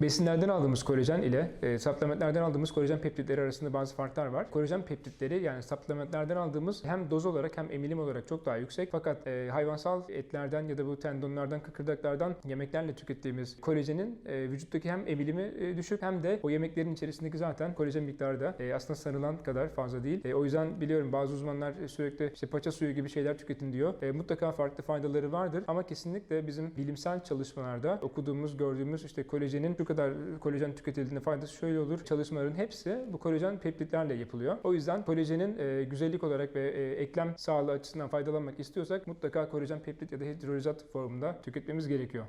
Besinlerden aldığımız kolajen ile e, supplementlerden aldığımız kolajen peptitleri arasında bazı farklar var. Kolajen peptitleri yani supplementlerden aldığımız hem doz olarak hem emilim olarak çok daha yüksek. Fakat e, hayvansal etlerden ya da bu tendonlardan, kıkırdaklardan yemeklerle tükettiğimiz kolajenin e, vücuttaki hem emilimi e, düşük hem de o yemeklerin içerisindeki zaten kolajen miktarı da e, aslında sanılan kadar fazla değil. E, o yüzden biliyorum bazı uzmanlar sürekli işte paça suyu gibi şeyler tüketin diyor. E, mutlaka farklı faydaları vardır ama kesinlikle bizim bilimsel çalışmalarda okuduğumuz, gördüğümüz işte kolajenin şu kadar kolajen tüketildiğinde faydası şöyle olur. Çalışmaların hepsi bu kolajen peptitlerle yapılıyor. O yüzden kolajenin e, güzellik olarak ve e, eklem sağlığı açısından faydalanmak istiyorsak mutlaka kolajen peptit ya da hidrolizat formunda tüketmemiz gerekiyor.